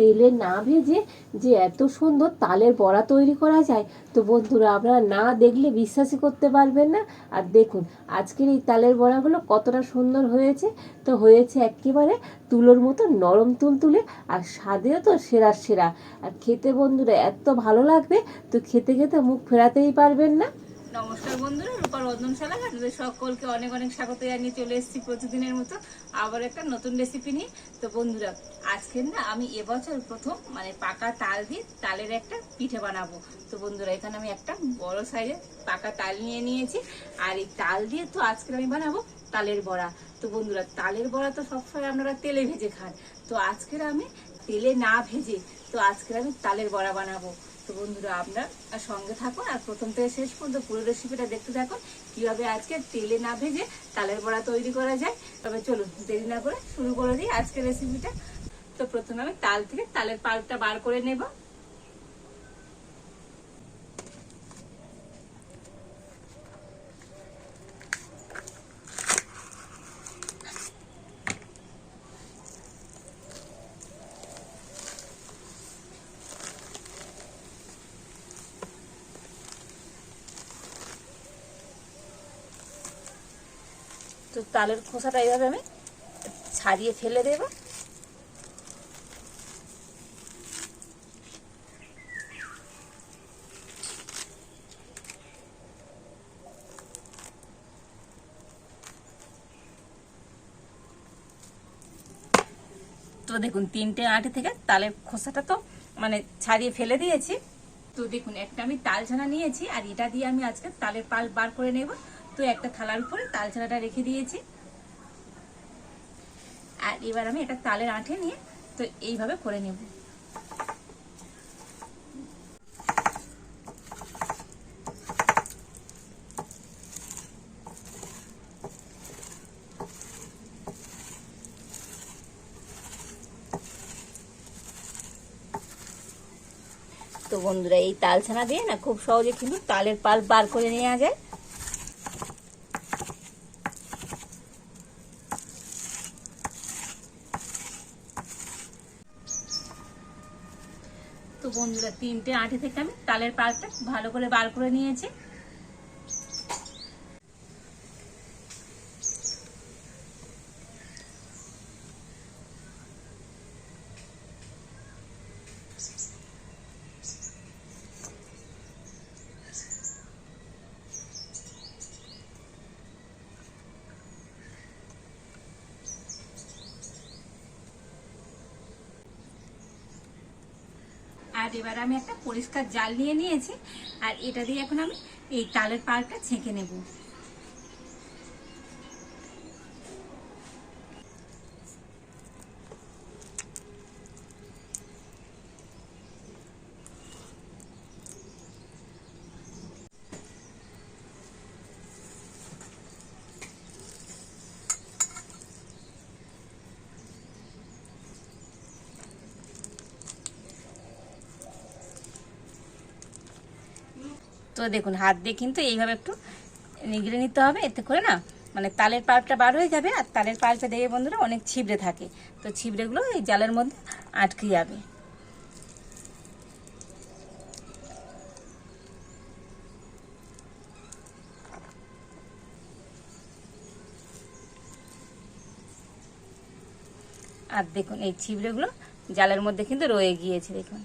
তেলে না ভেজে যে এত সুন্দর তালের বড়া তৈরি করা যায়, তো বন্ধুরা আপনারা না দেখলে বিশ্বাসই করতে পারবেন না। আর দেখুন, আজকের এই তালের বড়াগুলো কতটা সুন্দর হয়েছে। তো হয়েছে একেবারে তুলোর মতো নরম তুলতুলে আর স্বাদেও তো সেরা সেরা। আর খেতে বন্ধুরা এত ভালো লাগবে, তো খেতে খেতে মুখ ফেরাতেই পারবেন না। নমস্কার বন্ধুরা রূপার রন্ধনশালা, আপনাদের সকলকে অনেক অনেক স্বাগত জানিয়ে চলে এসেছি প্রতিদিনের মতো আবার একটা নতুন রেসিপি নিয়ে। তো বন্ধুরা আজকের না আমি এবছর প্রথম মানে পাকা তাল দিয়ে তালের একটা পিঠে বানাবো। তো বন্ধুরা, এখানে আমি একটা বড় সাইজের পাকা তাল নিয়ে নিয়েছি। আর এই তাল দিয়ে তো আজকে আমি বানাবো তালের বড়া। তো বন্ধুরা, তালের বড়া তো সবসময় আপনারা তেলে ভেজে খান। তো আজকের আমি তেলে না ভেজে তো আজকের আমি তালের বড়া বানাবো। তো বন্ধুরা আপনার আর সঙ্গে থাকুন আর প্রথম থেকে শেষ পর্যন্ত পুরো রেসিপিটা দেখতে থাকুন, কীভাবে আজকে তেলে না ভেজে তালের বড়া তৈরি করা যায়। তবে চলুন, দেরি না করে শুরু করে দিই আজকের রেসিপিটা তো প্রথমে আমি তাল থেকে তালের পাল্পটা বার করে নেব। তো তালের খোসাটা এইভাবে আমি ছাড়িয়ে ফেলে দেব। তো দেখুন, তিনটে আঁটি থেকে তালের খোসাটা তো মানে ছাড়িয়ে ফেলে দিয়েছি। তো দেখুন, একটা আমি তাল ছানা নিয়েছি আর এটা দিয়ে আমি আজকে তালের পাল বার করে নেব। একটা থালার উপরে তাল ছানাটা রেখে দিয়েছি। আর এবার আমি এটা তালের আঁঠে নিয়ে তো এইভাবে করে নেব। তো বন্ধুরা, এই তাল ছানা দিয়ে না খুব সহজে কিন্তু তালের পাল বার করে নেওয়া যায়। বন্ধুরা তিনটে আঁটি থেকে আমি তালের পালটা ভালো করে বার করে নিয়েছি। আর এবার আমি একটা পরিষ্কার জাল নিয়ে নিয়েছি, আর এটা দিয়ে এখন আমি এই তালের পাড়টা ছেঁকে নেব। তো দেখুন, হাত দিয়ে কিন্তু এইভাবে একটু নিগড়ে নিতে হবে। এতে করে না মানে তালের পাল্পটা বার হয়ে যাবে আর তালের পাল্পটা দেখে বন্ধুরা অনেক ছিবড়ে থাকে। তো ছিবড়েগুলো এই জালের মধ্যে আটকে যাবে। আর দেখুন, এই ছিবড়েগুলো জালের মধ্যে কিন্তু রয়ে গিয়েছে, দেখুন।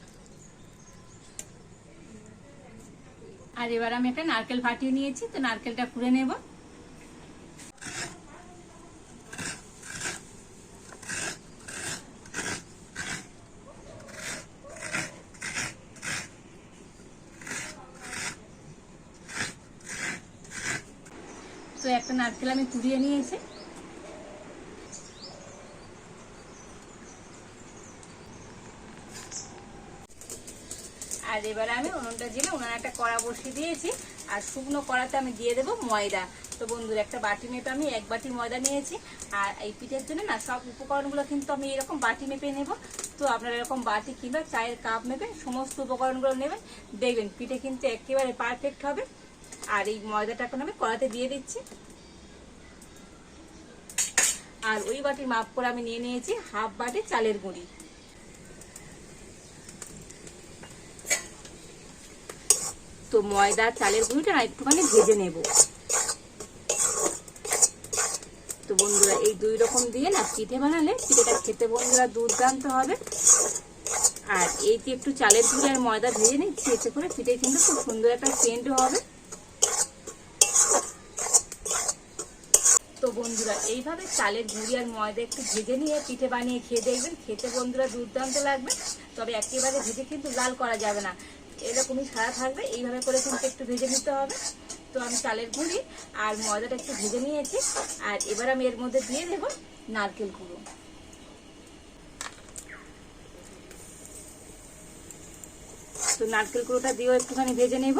আর এবার আমি একটা নারকেল ফাটিয়ে নিয়েছি, তো নারকেলটা কুড়ে নেব। তো একটা নারকেল আমি কুড়িয়ে নিয়েছি। এবারে আমি উনুনটা জেলে উনানে একটা কড়া বসিয়ে দিয়েছি, আর শুকনো কড়াতে আমি দিয়ে দেবো ময়দা। তো বন্ধুরা, একটা বাটি মেপে আমি এক বাটি ময়দা নিয়েছি, আর এই পিঠের জন্য না সব উপকরণগুলো কিন্তু আমি এরকম বাটি মেপে নেব। তো আপনারা এরকম বাটি কিংবা চায়ের কাপ নেবেন সমস্ত উপকরণগুলো নেবেন। দেখবেন পিঠে কিন্তু একেবারে পারফেক্ট হবে। আর এই ময়দাটা এখন আমি কড়াতে দিয়ে দিচ্ছি। আর ওই বাটির মাপ করে আমি নিয়ে নিয়েছি হাফ বাটি চালের গুঁড়ি। তো ময়দা, চালের গুঁড়িটা না একটুখানি ভেজে নেব। তো বন্ধুরা, এই দুই রকম দিয়ে না পিঠে বানালে পিঠেটা খেতে বন্ধুরা দুর্দান্ত হবে। আর এই যে একটু চালের গুঁড়ি আর ময়দা ভেজে নিচ্ছি, এতে করে পিঠে কিন্তু খুব সুন্দর একটা সেন্টও হবে। তো বন্ধুরা, এইভাবে চালের গুঁড়ি আর ময়দা একটু ভেজে নিয়ে পিঠে বানিয়ে খেয়ে দেখবেন, খেতে বন্ধুরা দুর্দান্ত লাগবে। তবে একেবারে ভেজে কিন্তু লাল করা যাবে না। এরকমই সারা থাকবে। এইভাবে করে কিন্তু একটু ভেজে নিতে হবে। তো আমি চালের গুঁড়ি আর ময়দাটা একটু ভেজে নিয়েছি। আর এবার আমি এর মধ্যে দিয়ে দেবো নারকেল গুঁড়ো। তো নারকেল গুঁড়োটা দিয়েও একটুখানি ভেজে নেব।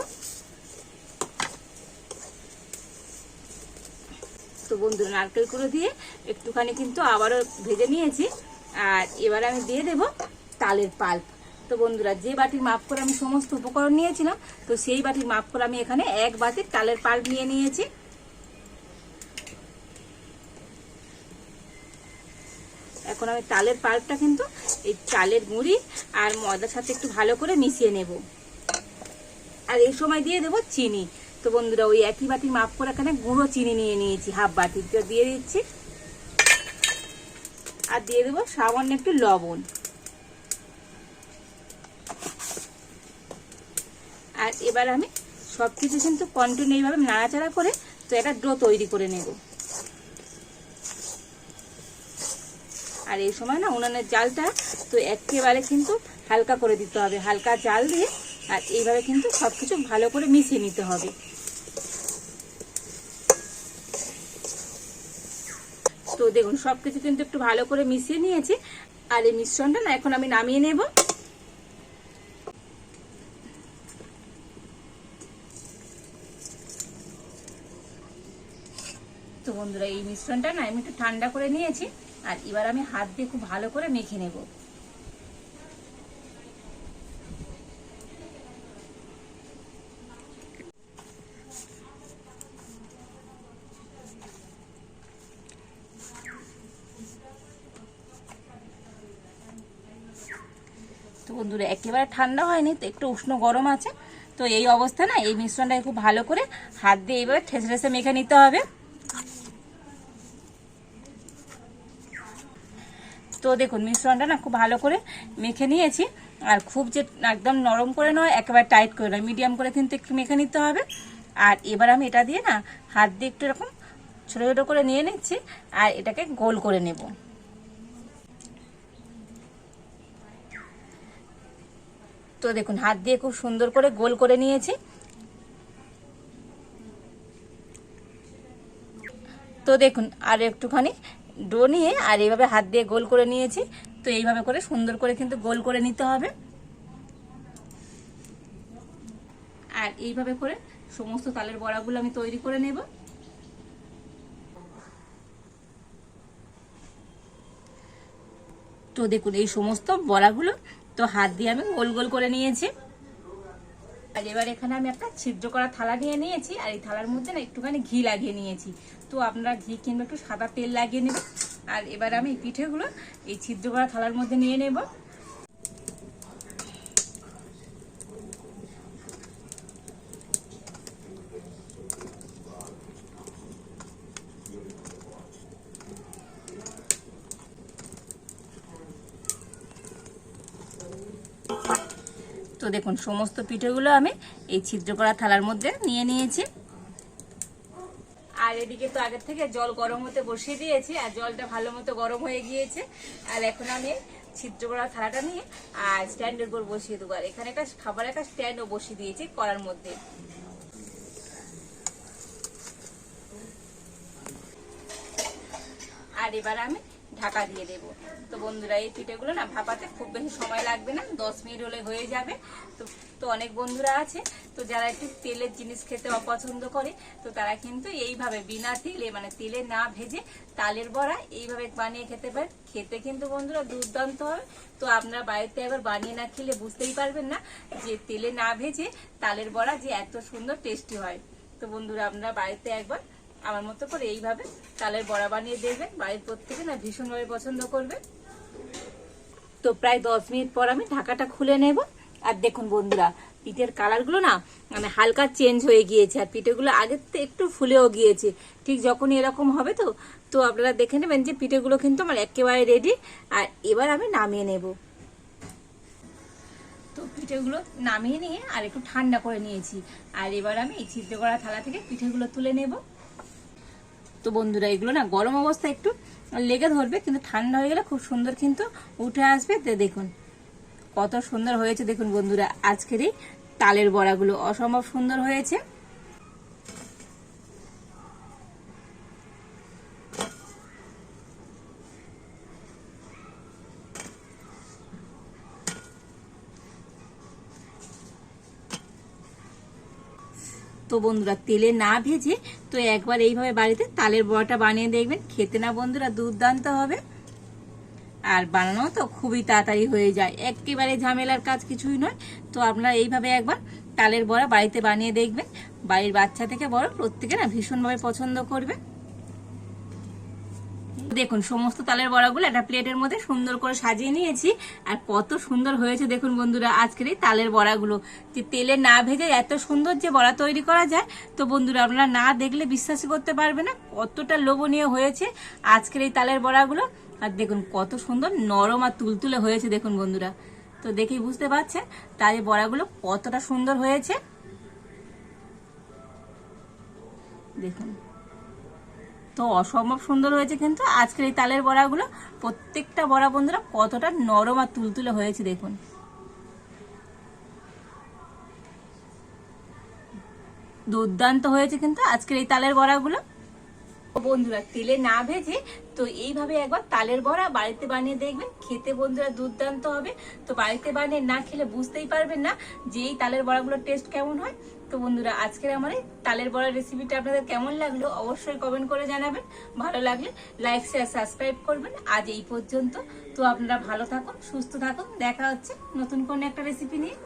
তো বন্ধুরা, নারকেল গুঁড়ো দিয়ে একটুখানি কিন্তু আবারও ভেজে নিয়েছি। আর এবার আমি দিয়ে দেব তালের পাল্প তো বন্ধুরা, যে বাটির মাপ করে আমি সমস্ত উপকরণ নিয়েছিলাম, তো সেই বাটির মাপ করে আমি এখানে এক বাটির তালের পাল্প নিয়ে নিয়েছি। এখন আমি তালের পাল্পটা কিন্তু এই চালের গুঁড়ি আর ময়দার সাথে একটু ভালো করে মিশিয়ে নেব। আর এই সময় দিয়ে দেবো চিনি। তো বন্ধুরা, ওই একই বাটির মাপ করে এখানে গুঁড়ো চিনি নিয়ে নিয়েছি, হাফ বাটি তো দিয়ে দিচ্ছি। আর দিয়ে দেবো সামান্য একটু লবণ। আর এবার আমি সব কিছু কিন্তু কন্টিনিউ এইভাবে নাড়াচাড়া করে তো একটা ডো তৈরি করে নেব। আর এই সময় না উনানের জালটা তো একেবারে কিন্তু হালকা করে দিতে হবে, হালকা জাল দিয়ে আর এইভাবে কিন্তু সব কিছু ভালো করে মিশিয়ে নিতে হবে। তো দেখুন সব কিছু কিন্তু একটু ভালো করে মিশিয়ে নিয়েছি আর এই মিশ্রণটা না এখন আমি নামিয়ে নেব। বন্ধুরা, এই মিশ্রণটা না আমি একটু ঠান্ডা করে নিয়েছি, আর এবার আমি হাত দিয়ে খুব ভালো করে মেখে নেব। তো বন্ধুরা, একেবারে ঠান্ডা হয়নি, তো একটু উষ্ণ গরম আছে, তো এই অবস্থা না, এই মিশ্রণটাকে খুব ভালো করে হাত দিয়ে এইভাবে ঠেসে ঠেসে মেখে নিতে হবে। তো দেখুন, মিশ্রণটা না খুব ভালো করে মেখে নিয়েছি। আর খুব যে একদম নরম করে নয়, একেবারে টাইট করে নয়। মিডিয়াম করে কিন্তু একটু মেখে নিতে হবে। আর এবার আমি এটা দিয়ে না হাত দিয়ে একটু এরকম ছোটো ছোটো করে নিয়ে নিচ্ছি আর এটাকে গোল করে নেব। তো দেখুন, হাত দিয়ে খুব সুন্দর করে গোল করে নিয়েছি। তো দেখুন, আর একটুখানি ডো নিয়ে আর এইভাবে হাত দিয়ে গোল করে নিয়েছি। তো এইভাবে করে সুন্দর করে কিন্তু গোল করে নিতে হবে। আর এইভাবে করে সমস্ত তালের বড়াগুলো আমি তৈরি করে নেব। তো দেখুন এই সমস্ত বড়াগুলো তো হাত দিয়ে আমি গোল গোল করে নিয়েছি। আর এবার এখানে আমি একটা ছিদ্র করা থালা নিয়ে নিয়েছি, আর এই থালার মধ্যে না একটুখানি ঘি লাগিয়ে নিয়েছি। তো আপনারা ঘি কিংবা একটু সাদা তেল লাগিয়ে নেবেন। আর এবার আমি পিঠেগুলো এই ছিদ্র করা থালার মধ্যে নিয়ে নেব। তো দেখুন, সমস্ত পিঠেগুলো আমি এই ছিদ্র করা থালার মধ্যে নিয়ে নিয়েছি। আর এদিকে তো আগের থেকে জল গরম হতে বসিয়ে দিয়েছি, আর জলটা ভালো মতো গরম হয়ে গিয়েছে। আর এখন আমি ছিদ্র করা থালাটা নিয়ে, আর স্ট্যান্ডের উপর বসিয়ে দেবো। আর এখানে একটা খাবার একটা স্ট্যান্ডও বসিয়ে দিয়েছি করার মধ্যে। আর এবার আমি ঢাকা দিয়ে দেব। তো বন্ধুরা, এই পিঠেগুলো না ভাপাতে খুব বেশি সময় লাগবে না, দশ মিনিট হলে হয়ে যাবে। তো তো অনেক বন্ধুরা আছে, তো যারা একটু তেলের জিনিস খেতে অপছন্দ করে, তো তারা কিন্তু এইভাবে বিনা তেলে মানে তেলে না ভেজে তালের বড়া এইভাবে বানিয়ে খেতে পারে। খেতে কিন্তু বন্ধুরা দুর্দান্ত হবে। তো আপনারা বাড়িতে একবার বানিয়ে না খেলে বুঝতেই পারবেন না যে তেলে না ভেজে তালের বড়া যে এত সুন্দর টেস্টি হয়। তো বন্ধুরা, আপনারা বাড়িতে একবার আমার মতো করে এইভাবে তালের বড়া বানিয়ে দেখবেন। বাড়ির প্রত্যেকে না ভীষণভাবে পছন্দ করবে। তো প্রায় দশ মিনিট পর আমি ঢাকাটা খুলে নেব। আর দেখুন বন্ধুরা, পিঠের কালারগুলো না মানে হালকা চেঞ্জ হয়ে গিয়েছে। আর পিঠেগুলো আগের থেকে একটু ফুলেও গিয়েছে। ঠিক যখনই এরকম হবে তো তো আপনারা দেখে নেবেন যে পিঠেগুলো কিন্তু আমার একেবারে রেডি আর এবার আমি নামিয়ে নেব। তো পিঠেগুলো নামিয়ে নিয়ে আর একটু ঠান্ডা করে নিয়েছি। আর এবার আমি এই ছিদ্র করা থালা থেকে পিঠেগুলো তুলে নেব। তো বন্ধুরা, এগুলো না গরম অবস্থায় একটু লেগে ধরবে, কিন্তু ঠান্ডা হয়ে গেলে খুব সুন্দর কিন্তু উঠে আসবে। দেখুন, কত সুন্দর হয়েছে, দেখুন বন্ধুরা, আজকের এই তালের বড়াগুলো অসম্ভব সুন্দর হয়েছে। তো বন্ধুরা, তেলে না ভেজে তো একবার এইভাবে বাড়িতে তালের বড়াটা বানিয়ে দেখবেন। খেতে না বন্ধুরা দুর্দান্ত হবে। আর বানানো তো খুবই তাড়াতাড়ি হয়ে যায়। একেবারে ঝামেলার কাজ কিছুই নয়। তো আপনারা এইভাবে একবার তালের বড়া বাড়িতে বানিয়ে দেখবেন। বাড়ির বাচ্চা থেকে বড় প্রত্যেকে না ভীষণভাবে পছন্দ করবে। দেখুন, সমস্ত তালের বড়াগুলো একটা প্লেটের মধ্যে সুন্দর করে সাজিয়ে নিয়েছি। আর কত সুন্দর হয়েছে দেখুন বন্ধুরা, আজকের এই তালের বড়াগুলো। যে তেলে না ভেজে এত সুন্দর যে বড়া তৈরি করা যায়, তো বন্ধুরা আপনারা না দেখলে বিশ্বাসই করতে পারবে না কতটা লোভনীয় হয়েছে আজকের এই তালের বড়াগুলো। আর দেখুন, কত সুন্দর নরম আর তুলতুলে হয়েছে দেখুন বন্ধুরা। তো দেখেই বুঝতে পারছেন তাই বড়াগুলো কতটা সুন্দর হয়েছে। দেখুন। তো অসম্ভব সুন্দর হয়েছে কিন্তু আজকের এই তালের বড়াগুলো প্রত্যেকটা বড়া বন্ধুরা কতটা নরম আর তুলতুলে হয়েছে দেখুন। দুর্দান্ত হয়েছে কিন্তু আজকের এই তালের বড়াগুলো। বন্ধুরা, তেলে না ভেজে তো এইভাবে একবার তালের বড়া বাড়িতে বানিয়ে দেখবেন, খেতে বন্ধুরা দুর্দান্ত হবে। তো বাড়িতে বানিয়ে না খেলে বুঝতেই পারবেন না যে এই তালের বড়াগুলোর টেস্ট কেমন হয়। তো বন্ধুরা, আজকের আমার এই তালের বড়া রেসিপিটা আপনাদের কেমন লাগল অবশ্যই কমেন্ট করে জানাবেন। ভালো লাগলে লাইক শেয়ার সাবস্ক্রাইব করবেন। আজ এই পর্যন্ত। তো আপনারা ভালো থাকুন, সুস্থ থাকুন। দেখা হচ্ছে নতুন কোনো একটা রেসিপি নিয়ে।